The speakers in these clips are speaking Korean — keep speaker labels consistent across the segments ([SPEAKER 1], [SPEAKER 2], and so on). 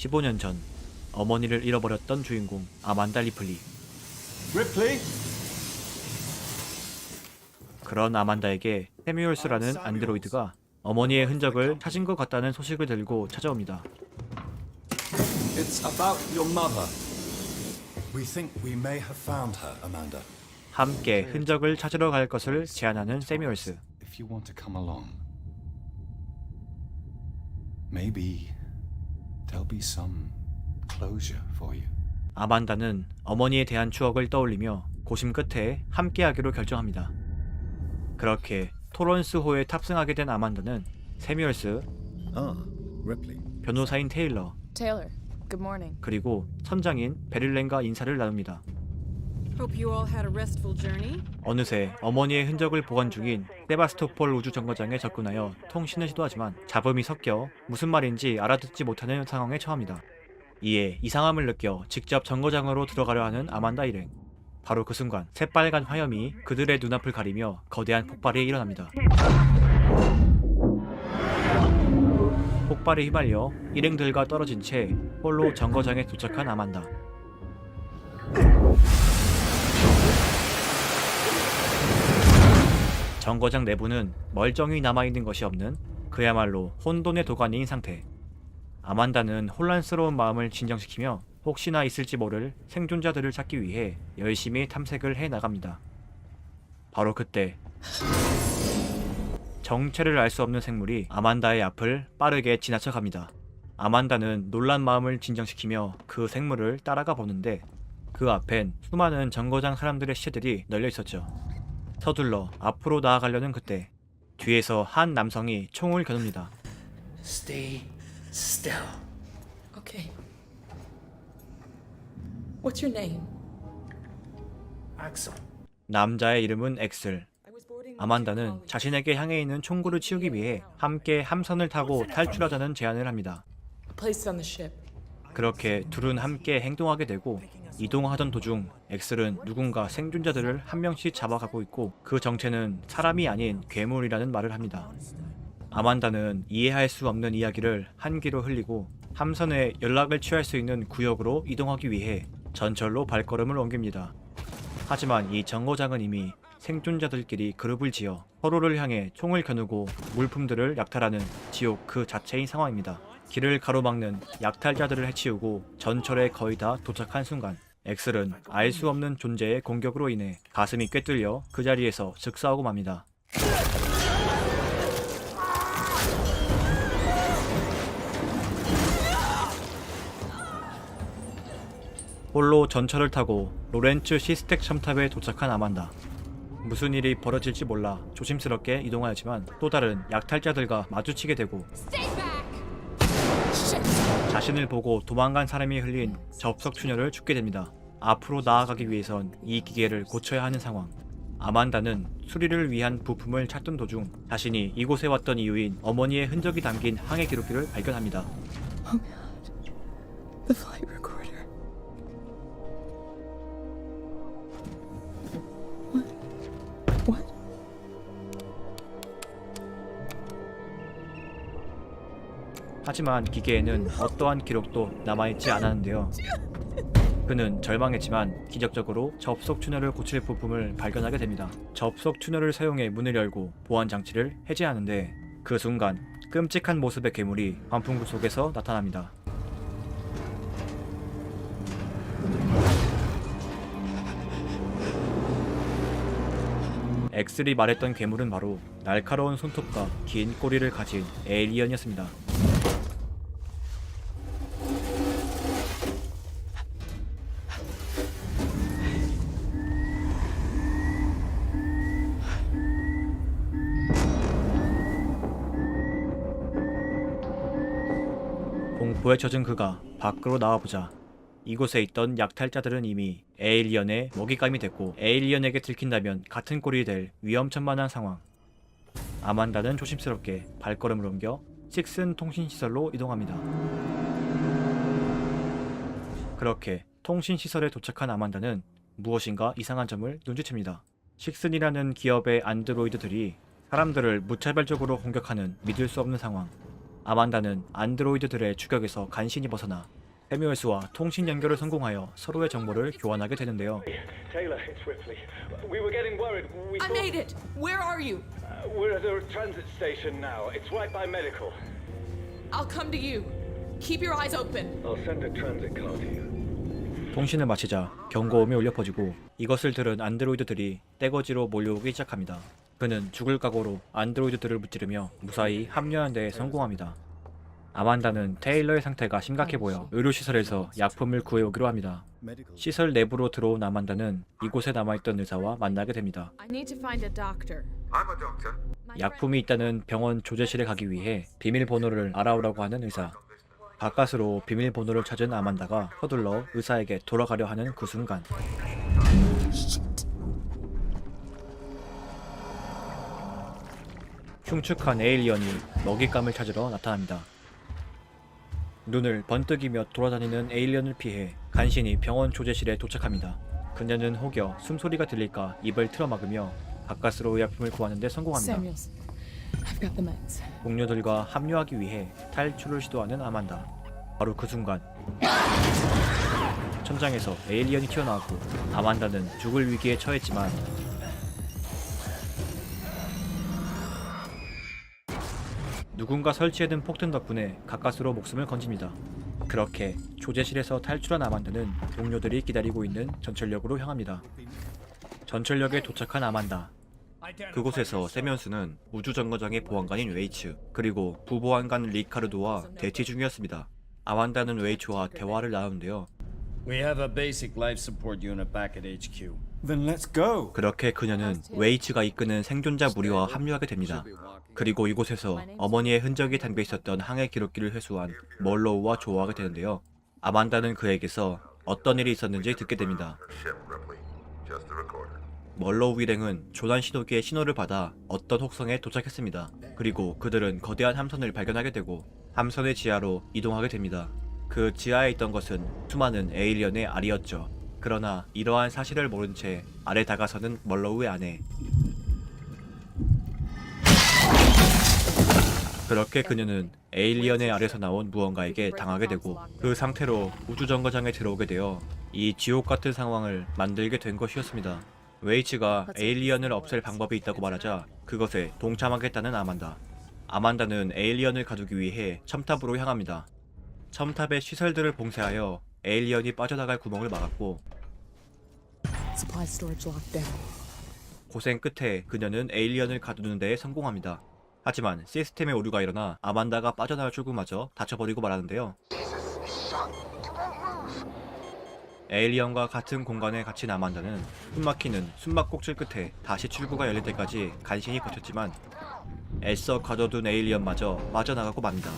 [SPEAKER 1] 15년 전 어머니를 잃어버렸던 주인공 아만다 리플리.
[SPEAKER 2] Ripley?
[SPEAKER 1] 그런 아만다에게 세뮤얼스라는 안드로이드가 어머니의 흔적을 찾은 것 같다는 소식을 들고 찾아옵니다.
[SPEAKER 2] It's about your mother.
[SPEAKER 3] We think we may have found her, Amanda.
[SPEAKER 1] 함께 흔적을 찾으러 갈 것을 제안하는 세뮤얼스.
[SPEAKER 3] If you want to come along, maybe there'll be some closure for you.
[SPEAKER 1] 아만다는 어머니에 대한 추억을 떠올리며 고심 끝에 함께하기로 결정합니다. 그렇게 토런스호에 탑승하게 된 아만다는 세뮤얼스,
[SPEAKER 4] Ah, Ripley.
[SPEAKER 1] 변호사인 테일러,
[SPEAKER 5] Taylor, good morning.
[SPEAKER 1] 그리고 선장인 베릴렌과 인사를 나눕니다. 어느새 어머니의 흔적을 보관 중인 세바스토폴 우주 정거장에 접근하여 통신을 시도하지만 잡음이 섞여 무슨 말인지 알아듣지 못하는 상황에 처합니다. 이에 이상함을 느껴 직접 정거장으로 들어가려 하는 아만다 일행. 바로 그 순간 새빨간 화염이 그들의 눈앞을 가리며 거대한 폭발이 일어납니다. 폭발에 휘말려 일행들과 떨어진 채 홀로 정거장에 도착한 아만다. 정거장 내부는 멀쩡히 남아있는 것이 없는 그야말로 혼돈의 도가니인 상태. 아만다는 혼란스러운 마음을 진정시키며 혹시나 있을지 모를 생존자들을 찾기 위해 열심히 탐색을 해 나갑니다. 바로 그때 정체를 알 수 없는 생물이 아만다의 앞을 빠르게 지나쳐 갑니다. 아만다는 놀란 마음을 진정시키며 그 생물을 따라가 보는데 그 앞엔 수많은 정거장 사람들의 시체들이 널려 있었죠. 서둘러 앞으로 나아가려는 그때 뒤에서 한 남성이 총을 겨눕니다.
[SPEAKER 6] Stay still.
[SPEAKER 5] Okay. What's your name?
[SPEAKER 6] Axel.
[SPEAKER 1] 남자의 이름은 엑슬. 아만다는 자신에게 향해 있는 총구를 치우기 위해 함께 함선을 타고 탈출하자는 제안을 합니다.
[SPEAKER 5] placed on the ship.
[SPEAKER 1] 그렇게 둘은 함께 행동하게 되고 이동하던 도중 엑슬은 누군가 생존자들을 한 명씩 잡아가고 있고 그 정체는 사람이 아닌 괴물이라는 말을 합니다. 아만다는 이해할 수 없는 이야기를 한 귀로 흘리고 함선에 연락을 취할 수 있는 구역으로 이동하기 위해 전철로 발걸음을 옮깁니다. 하지만 이 정거장은 이미 생존자들끼리 그룹을 지어 서로를 향해 총을 겨누고 물품들을 약탈하는 지옥 그 자체인 상황입니다. 길을 가로막는 약탈자들을 해치우고 전철에 거의 다 도착한 순간 엑슬은 알 수 없는 존재의 공격으로 인해 가슴이 꿰뚫려 그 자리에서 즉사하고 맙니다. 홀로 전철을 타고 로렌츠 시스텍 첨탑에 도착한 아만다. 무슨 일이 벌어질지 몰라 조심스럽게 이동하였지만 또 다른 약탈자들과 마주치게 되고 자신을 보고 도망간 사람이 흘린 접속 충혈을 죽게 됩니다. 앞으로 나아가기 위해선 이 기계를 고쳐야 하는 상황. 아만다는 수리를 위한 부품을 찾던 도중 자신이 이곳에 왔던 이유인 어머니의 흔적이 담긴 항해 기록기를 발견합니다.
[SPEAKER 5] The
[SPEAKER 1] 하지만 기계에는 어떠한 기록도 남아있지 않았는데요. 그는 절망했지만 기적적으로 접속 튜너를 고칠 부품을 발견하게 됩니다. 접속 튜너를 사용해 문을 열고 보안 장치를 해제하는데 그 순간 끔찍한 모습의 괴물이 환풍구 속에서 나타납니다. 엑슬이 말했던 괴물은 바로 날카로운 손톱과 긴 꼬리를 가진 에이리언이었습니다. 공포에 젖은 그가 밖으로 나와보자. 이곳에 있던 약탈자들은 이미 에일리언의 먹잇감이 됐고 에일리언에게 들킨다면 같은 꼴이 될 위험천만한 상황. 아만다는 조심스럽게 발걸음을 옮겨 식슨 통신시설로 이동합니다. 그렇게 통신시설에 도착한 아만다는 무엇인가 이상한 점을 눈치챕니다. 식슨이라는 기업의 안드로이드들이 사람들을 무차별적으로 공격하는 믿을 수 없는 상황 아만다는 안드로이드들의 추격에서 간신히 벗어나 헤뮤에스와 통신 연결을 성공하여 서로의 정보를 교환하게 되는데요.
[SPEAKER 7] Taylor, it's Ripley. We were getting worried. We
[SPEAKER 5] I
[SPEAKER 7] thought-
[SPEAKER 5] made it! Where are you?
[SPEAKER 7] Uh, we're at a transit station now. It's right by medical.
[SPEAKER 5] I'll come to you. Keep your eyes open.
[SPEAKER 7] I'll send a transit car to you.
[SPEAKER 1] 통신을 마치자 경고음이 울려 퍼지고 이것을 들은 안드로이드들이 떼거지로 몰려오기 시작합니다. 그는 죽을 각오로 안드로이드들을 무찌르며 무사히 합류하는 데 성공합니다. 아만다는 테일러의 상태가 심각해 보여 의료시설에서 약품을 구해오기로 합니다. 시설 내부로 들어온 아만다는 이곳에 남아있던 의사와 만나게 됩니다. 약품이 있다는 병원 조제실에 가기 위해 비밀번호를 알아오라고 하는 의사. 가까스로 비밀번호를 찾은 아만다가 서둘러 의사에게 돌아가려 하는 그 순간 흉측한 에일리언이 먹잇감을 찾으러 나타납니다. 눈을 번뜩이며 돌아다니는 에일리언을 피해 간신히 병원 조제실에 도착합니다. 그녀는 혹여 숨소리가 들릴까 입을 틀어막으며 가까스로 의약품을 구하는 데 성공합니다. 동료들과 합류하기 위해 탈출을 시도하는 아만다. 바로 그 순간 천장에서 에일리언이 튀어나왔고 아만다는 죽을 위기에 처했지만 누군가 설치해둔 폭탄 덕분에 가까스로 목숨을 건집니다. 그렇게 조제실에서 탈출한 아만다는 동료들이 기다리고 있는 전철역으로 향합니다. 전철역에 도착한 아만다. 그곳에서 세면스는 우주정거장의 보안관인 웨이츠 그리고 부보안관 리카르도와 대치 중이었습니다. 아만다는 웨이츠와 대화를 나누는데요.
[SPEAKER 8] We have a basic life support unit back at HQ.
[SPEAKER 2] Then let's go.
[SPEAKER 1] 그렇게 그녀는 웨이츠가 이끄는 생존자 무리와 합류하게 됩니다. 그리고 이곳에서 어머니의 흔적이 담겨 있었던 항해 기록기를 회수한 멀로우와 조화하게 되는데요. 아만다는 그에게서 어떤 일이 있었는지 듣게 됩니다. 멀로우 일행은 조난 신호기의 신호를 받아 어떤 혹성에 도착했습니다. 그리고 그들은 거대한 함선을 발견하게 되고 함선의 지하로 이동하게 됩니다. 그 지하에 있던 것은 수많은 에일리언의 알이었죠. 그러나 이러한 사실을 모른 채 아래 다가서는 멀로우의 아내. 그렇게 그녀는 에일리언의 알에서 나온 무언가에게 당하게 되고 그 상태로 우주정거장에 들어오게 되어 이 지옥 같은 상황을 만들게 된 것이었습니다. 웨이츠가 에일리언을 없앨 방법이 있다고 말하자 그것에 동참하겠다는 아만다. 아만다는 에일리언을 가두기 위해 첨탑으로 향합니다. 첨탑의 시설들을 봉쇄하여 에일리언이 빠져나갈 구멍을 막았고. 고생 끝에 그녀는 에일리언을 가두는 데에 성공합니다. 하지만 시스템의 오류가 일어나 아만다가 빠져나갈 출구마저 닫혀버리고 말하는데요. 에일리언과 같은 공간에 갇힌 아만다는 숨막히는 숨막꼭질 끝에 다시 출구가 열릴 때까지 간신히 버텼지만 애써 가둬둔 에일리언마저 빠져나가고 맙니다.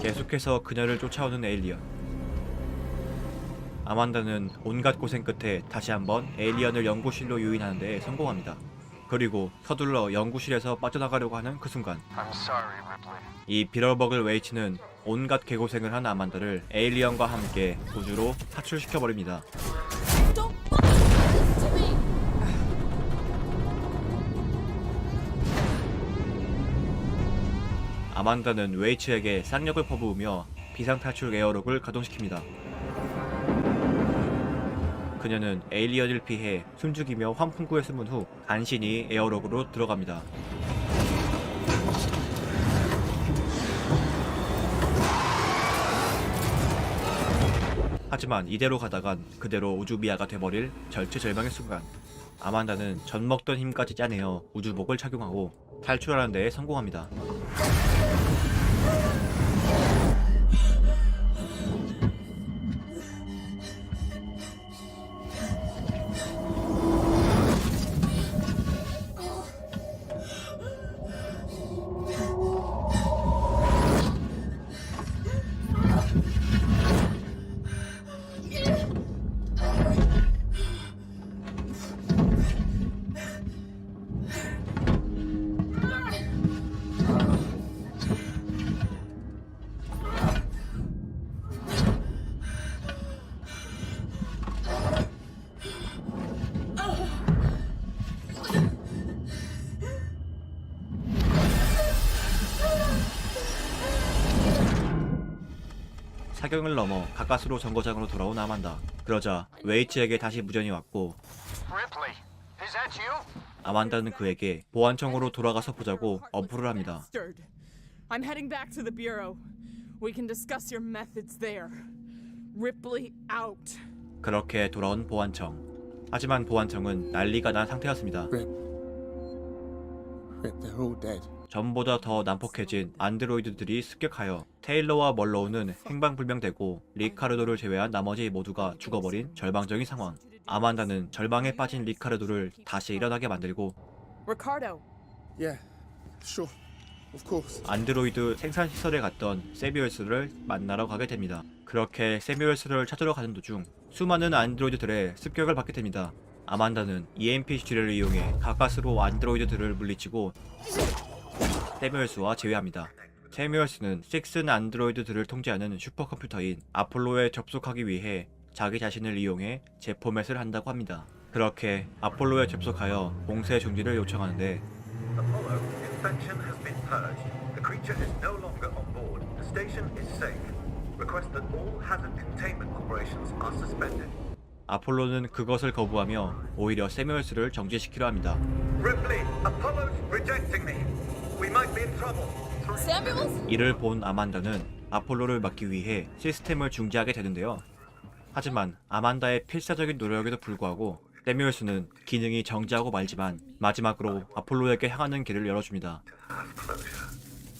[SPEAKER 1] 계속해서 그녀를 쫓아오는 에일리언. 아만다는 온갖 고생 끝에 다시 한번 에일리언을 연구실로 유인하는 데 성공합니다. 그리고 서둘러 연구실에서 빠져나가려고 하는 그 순간
[SPEAKER 9] I'm sorry, Ripley.
[SPEAKER 1] 이 비럴버글 웨이츠는 온갖 개고생을 한 아만다를 에일리언과 함께 우주로 탈출시켜버립니다. 아만다는 웨이츠에게 쌍욕을 퍼부으며 비상탈출 에어록을 가동시킵니다. 그녀는 에일리언을 피해 숨죽이며 환풍구에 숨은 후 간신히 에어록으로 들어갑니다. 하지만 이대로 가다간 그대로 우주미아가 돼버릴 절체절명의 순간 아만다는 젖 먹던 힘까지 짜내어 우주복을 착용하고 탈출하는 데에 성공합니다. 사경을 넘어 가까스로 정거장으로 돌아온 아만다. 그러자 웨이츠에게 다시 무전이 왔고? 아만다는 그에게 보안청으로 돌아가서 보자고 어플을 합니다.
[SPEAKER 5] I'm heading back to the bureau. We can discuss your methods there. Ripley out.
[SPEAKER 1] 그렇게 돌아온 보안청. 하지만 보안청은 난리가 난 상태였습니다.
[SPEAKER 10] Rip. Rip, they're all dead.
[SPEAKER 1] 전보다 더 난폭해진 안드로이드들이 습격하여 테일러와 멀로우는 행방불명되고 리카르도를 제외한 나머지 모두가 죽어버린 절망적인 상황. 아만다는 절망에 빠진 리카르도를 다시 일어나게 만들고
[SPEAKER 5] Ricardo,
[SPEAKER 10] Yeah, sure. Of course.
[SPEAKER 1] 안드로이드 생산 시설에 갔던 세비얼스를 만나러 가게 됩니다. 그렇게 세비얼스를 찾으러 가는 도중 수많은 안드로이드들의 습격을 받게 됩니다. 아만다는 EMP 지뢰를 이용해 가까스로 안드로이드들을 물리치고 세미얼스와 제외합니다. 세미얼스는 6 안드로이드들을 통제하는 슈퍼컴퓨터인 아폴로에 접속하기 위해 자기 자신을 이용해 재포맷을 한다고 합니다. 그렇게 아폴로에 접속하여 봉쇄 중지를 요청하는데. 아폴로는 그것을 거부하며 오히려 세미얼스를 정지시키려 합니다.
[SPEAKER 9] Ripley, Apollo's rejecting me. We might be in trouble.
[SPEAKER 1] 이를 본 아만다는 아폴로를 막기 위해 시스템을 중지하게 되는데요. 하지만 아만다의 필사적인 노력에도 불구하고 세미얼스는 기능이 정지하고 말지만 마지막으로 아폴로에게 향하는 길을 열어줍니다.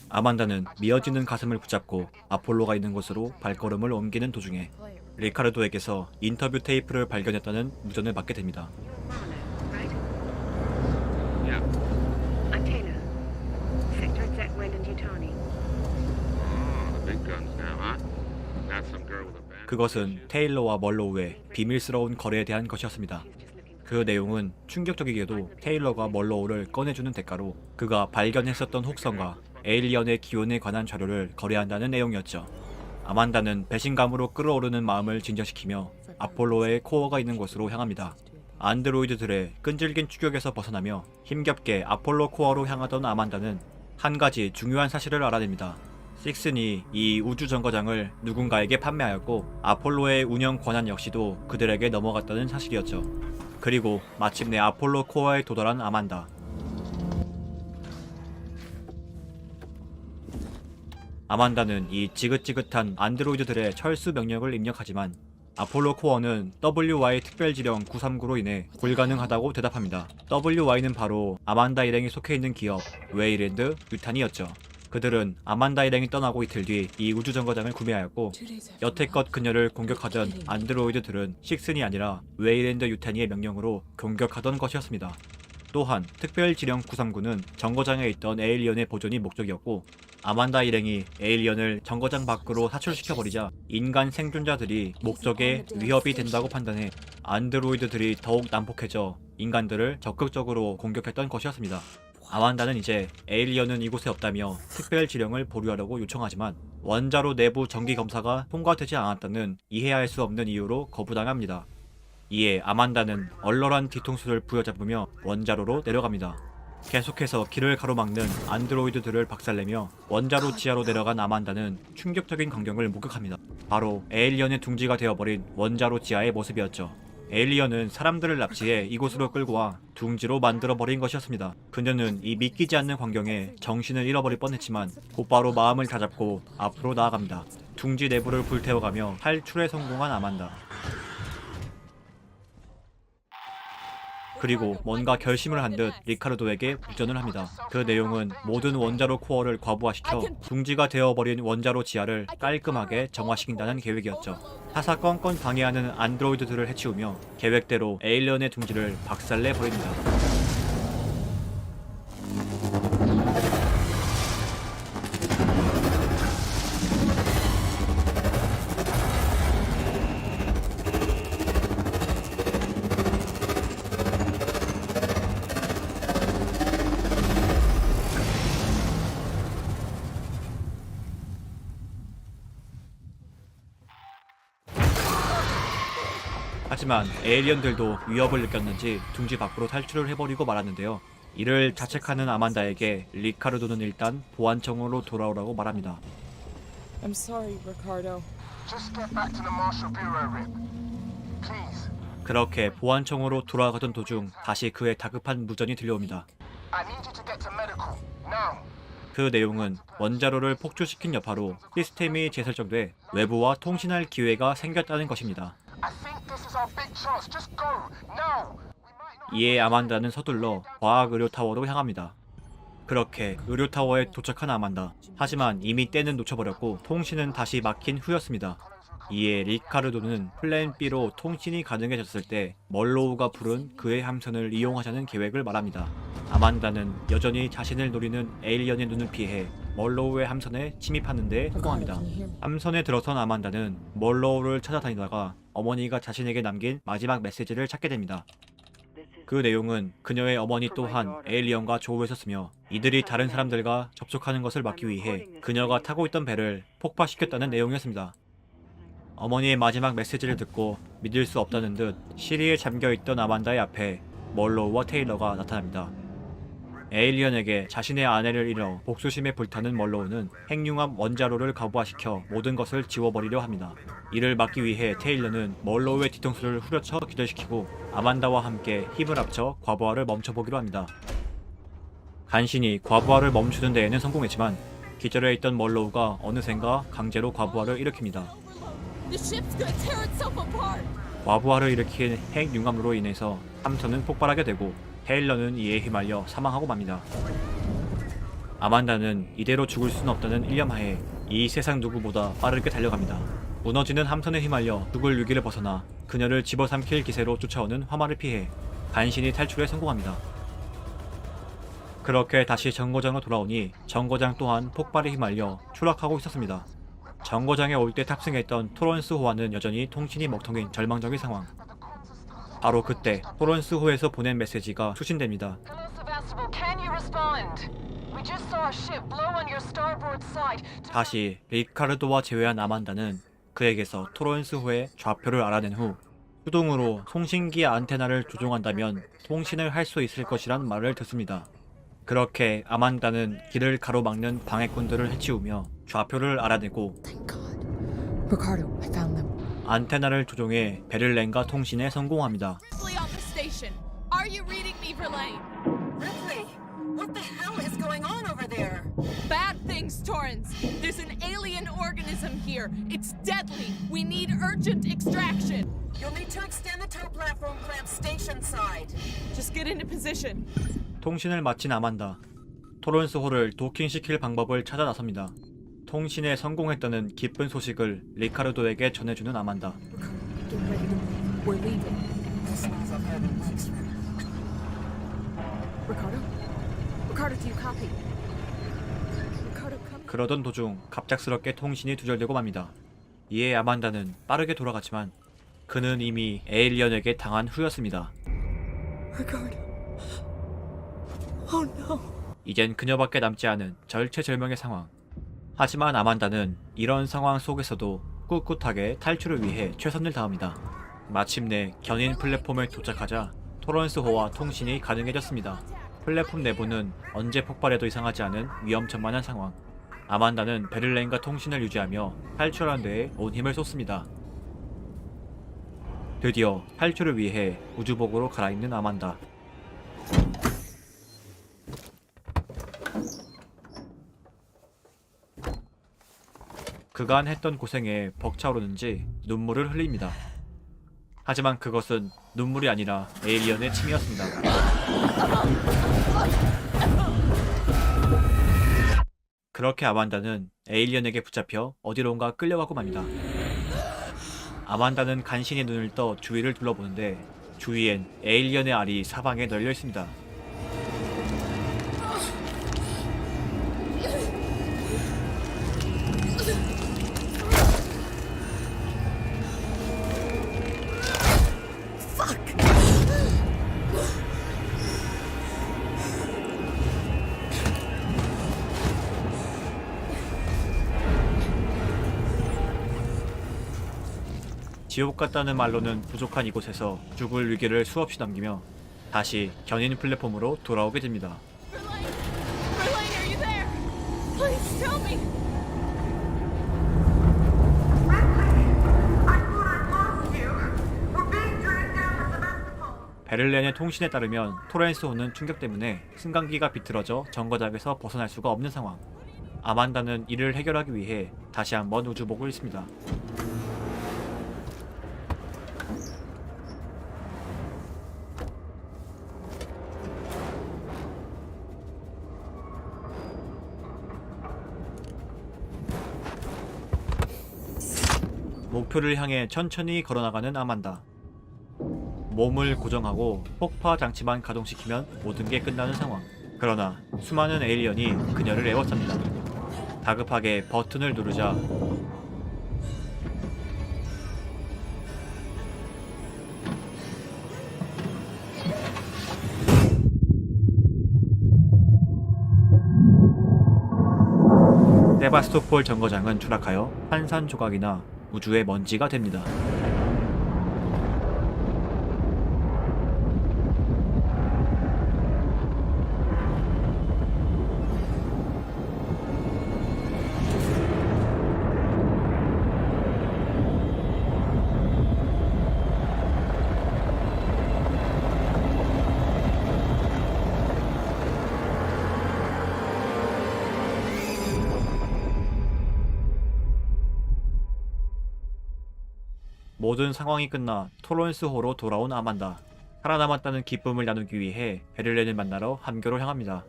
[SPEAKER 1] 아만다는 미어지는 가슴을 붙잡고 아폴로가 있는 곳으로 발걸음을 옮기는 도중에 리카르도에게서 인터뷰 테이프를 발견했다는 무전을 받게 됩니다. 그것은 테일러와 멀로우의 비밀스러운 거래에 대한 것이었습니다. 그 내용은 충격적이게도 테일러가 멀로우를 꺼내주는 대가로 그가 발견했었던 혹성과 에일리언의 기원에 관한 자료를 거래한다는 내용이었죠. 아만다는 배신감으로 끓어오르는 마음을 진정시키며 아폴로의 코어가 있는 곳으로 향합니다. 안드로이드들의 끈질긴 추격에서 벗어나며 힘겹게 아폴로 코어로 향하던 아만다는 한 가지 중요한 사실을 알아냅니다. 식슨이 이 우주 정거장을 누군가에게 판매하였고 아폴로의 운영 권한 역시도 그들에게 넘어갔다는 사실이었죠. 그리고 마침내 아폴로 코어에 도달한 아만다. 아만다는 이 지긋지긋한 안드로이드들의 철수 명령을 입력하지만 아폴로 코어는 WY 특별지령 939로 인해 불가능하다고 대답합니다. WY는 바로 아만다 일행이 속해 있는 기업 웨이랜드 유탄이었죠. 그들은 아만다 일행이 떠나고 이틀 뒤 이 우주 정거장을 구매하였고 여태껏 그녀를 공격하던 안드로이드들은 식슨이 아니라 웨이랜드 유탄이의 명령으로 공격하던 것이었습니다. 또한 특별지령 939는 정거장에 있던 에일리언의 보존이 목적이었고 아만다 일행이 에일리언을 정거장 밖으로 사출시켜버리자 인간 생존자들이 목적에 위협이 된다고 판단해 안드로이드들이 더욱 난폭해져 인간들을 적극적으로 공격했던 것이었습니다. 아만다는 이제 에일리언은 이곳에 없다며 특별 지령을 보류하려고 요청하지만 원자로 내부 정기 검사가 통과되지 않았다는 이해할 수 없는 이유로 거부당합니다. 이에 아만다는 얼얼한 뒤통수를 부여잡으며 원자로로 내려갑니다. 계속해서 길을 가로막는 안드로이드들을 박살내며 원자로 지하로 내려간 아만다는 충격적인 광경을 목격합니다. 바로 에일리언의 둥지가 되어버린 원자로 지하의 모습이었죠. 에일리언은 사람들을 납치해 이곳으로 끌고 와 둥지로 만들어버린 것이었습니다. 그녀는 이 믿기지 않는 광경에 정신을 잃어버릴 뻔했지만 곧바로 마음을 다잡고 앞으로 나아갑니다. 둥지 내부를 불태워가며 탈출에 성공한 아만다. 그리고 뭔가 결심을 한 듯 리카르도에게 무전을 합니다. 그 내용은 모든 원자로 코어를 과부하시켜 둥지가 되어버린 원자로 지하를 깔끔하게 정화시킨다는 계획이었죠. 사사건건 방해하는 안드로이드들을 해치우며 계획대로 에일리언의 둥지를 박살내 버립니다. 하지만 에일리언들도 위협을 느꼈는지 둥지 밖으로 탈출을 해버리고 말았는데요. 이를 자책하는 아만다에게 리카르도는 일단 보안청으로 돌아오라고 말합니다.
[SPEAKER 5] I'm sorry, Ricardo.
[SPEAKER 9] Just get back to the Marshall Bureau, Rip. Please.
[SPEAKER 1] 그렇게 보안청으로 돌아가던 도중 다시 그의 다급한 무전이 들려옵니다.
[SPEAKER 9] I need you to get to medical. Now.
[SPEAKER 1] 그 내용은 원자로를 폭주시킨 여파로 시스템이 재설정돼 외부와 통신할 기회가 생겼다는 것입니다.
[SPEAKER 9] I think
[SPEAKER 1] 이에 아만다는 서둘러 과학 의료 타워로 향합니다. 그렇게 의료 타워에 도착한 아만다. 하지만 이미 때는 놓쳐버렸고 통신은 다시 막힌 후였습니다. 이에 리카르도는 플랜 B로 통신이 가능해졌을 때 멀로우가 부른 그의 함선을 이용하자는 계획을 말합니다. 아만다는 여전히 자신을 노리는 에일리언의 눈을 피해 멀로우의 함선에 침입하는 데 성공합니다. 함선에 들어선 아만다는 멀로우를 찾아다니다가 어머니가 자신에게 남긴 마지막 메시지를 찾게 됩니다. 그 내용은 그녀의 어머니 또한 에일리언과 조우했었으며 이들이 다른 사람들과 접촉하는 것을 막기 위해 그녀가 타고 있던 배를 폭파시켰다는 내용이었습니다. 어머니의 마지막 메시지를 듣고 믿을 수 없다는 듯 시리에 잠겨있던 아만다의 앞에 멀로우와 테일러가 나타납니다. 에일리언에게 자신의 아내를 잃어 복수심에 불타는 멀로우는 핵융합 원자로를 가부화시켜 모든 것을 지워버리려 합니다. 이를 막기 위해 테일러는 멀로우의 뒤통수를 후려쳐 기절시키고 아만다와 함께 힘을 합쳐 과부하를 멈춰보기로 합니다. 간신히 과부하를 멈추는 데에는 성공했지만 기절해 있던 멀로우가 어느샌가 강제로 과부하를 일으킵니다. 과부하를 일으킨 핵융합으로 인해서 함선은 폭발하게 되고 테일러는 이에 휘말려 사망하고 맙니다. 아만다는 이대로 죽을 수는 없다는 일념하에 이 세상 누구보다 빠르게 달려갑니다. 무너지는 함선에 휘말려 죽을 위기를 벗어나 그녀를 집어삼킬 기세로 쫓아오는 화마를 피해 간신히 탈출에 성공합니다. 그렇게 다시 정거장으로 돌아오니 정거장 또한 폭발에 휘말려 추락하고 있었습니다. 정거장에 올 때 탑승했던 토런스 호와는 여전히 통신이 먹통인 절망적인 상황. 바로 그때 토런스 호에서 보낸 메시지가 수신됩니다. 다시 리카르도와 제외한 아만다는 그에게서 토런스 호의 좌표를 알아낸 후 수동으로 송신기 안테나를 조종한다면 통신을 할 수 있을 것이란 말을 듣습니다. 그렇게 아만다는 길을 가로막는 방해꾼들을 해치우며 좌표를 알아내고
[SPEAKER 5] Ricardo, I found them.
[SPEAKER 1] 안테나를 조종해 베를렌과 통신에 성공합니다.
[SPEAKER 5] Ripley on the station. Are you reading me, Verlaine?
[SPEAKER 11] Ripley, what the hell is going on over there?
[SPEAKER 5] Bad things, Torrance. There's an alien organism here. It's deadly. We need urgent extraction.
[SPEAKER 11] You'll need to extend the tow platform clamp station side.
[SPEAKER 5] Just get into position.
[SPEAKER 1] 통신을 마친 아만다. 토론스 호를 도킹시킬 방법을 찾아 나섭니다. 통신에 성공했다는 기쁜 소식을 리카르도에게 전해주는 아만다. 그러던 도중 갑작스럽게 통신이 두절되고 맙니다. 이에 아만다는 빠르게 돌아갔지만 그는 이미 에일리언에게 당한 후였습니다. 이젠 그녀밖에 남지 않은 절체절명의 상황. 하지만 아만다는 이런 상황 속에서도 꿋꿋하게 탈출을 위해 최선을 다합니다. 마침내 견인 플랫폼에 도착하자 토런스호와 통신이 가능해졌습니다. 플랫폼 내부는 언제 폭발해도 이상하지 않은 위험천만한 상황. 아만다는 베를렌과 통신을 유지하며 탈출하는 데에 온 힘을 쏟습니다. 드디어 탈출을 위해 우주복으로 갈아입는 아만다. 그간 했던 고생에 벅차오르는지 눈물을 흘립니다. 하지만 그것은 눈물이 아니라 에일리언의 침이었습니다. 그렇게 아만다는 에일리언에게 붙잡혀 어디론가 끌려가고 맙니다. 아만다는 간신히 눈을 떠 주위를 둘러보는데 주위엔 에일리언의 알이 사방에 널려 있습니다. 지옥 같다는 말로는 부족한 이곳에서 죽을 위기를 수없이 넘기며 다시 견인 플랫폼으로 돌아오게 됩니다. 베를렌의 통신에 따르면 토렌스호는 충격 때문에 승강기가 비틀어져 정거장에서 벗어날 수가 없는 상황. 아만다는 이를 해결하기 위해 다시 한번 우주복을 입습니다. 목표를 향해 천천히 걸어나가는 아만다. 몸을 고정하고 폭파 장치만 가동시키면 모든 게 끝나는 상황. 그러나 수많은 에일리언이 그녀를 에워쌉니다. 다급하게 버튼을 누르자 세바스토폴 정거장은 추락하여 한산 조각이나 우주의 먼지가 됩니다. 모든 상황이 끝나 토론스호로 돌아온 아만다. 살아남았다는 기쁨을 나누기 위해 베를렌을 만나러 함교로 향합니다.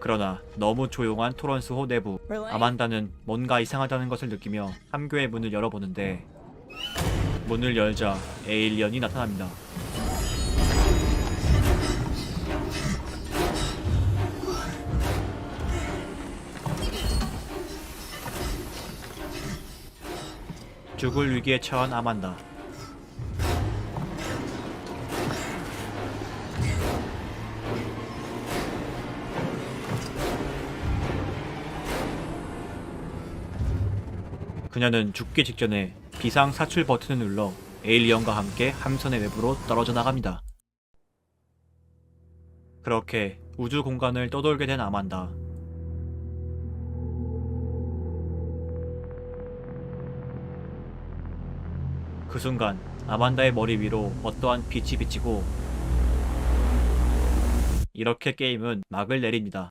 [SPEAKER 1] 그러나 너무 조용한 토런스호 내부. 아만다는 뭔가 이상하다는 것을 느끼며 함교의 문을 열어보는데 문을 열자 에일리언이 나타납니다. 죽을 위기에 처한 아만다. 그녀는 죽기 직전에 비상 사출 버튼을 눌러 에일리언과 함께 함선의 외부로 떨어져 나갑니다. 그렇게 우주 공간을 떠돌게 된 아만다. 그 순간 아만다의 머리 위로 어떠한 빛이 비치고 이렇게 게임은 막을 내립니다.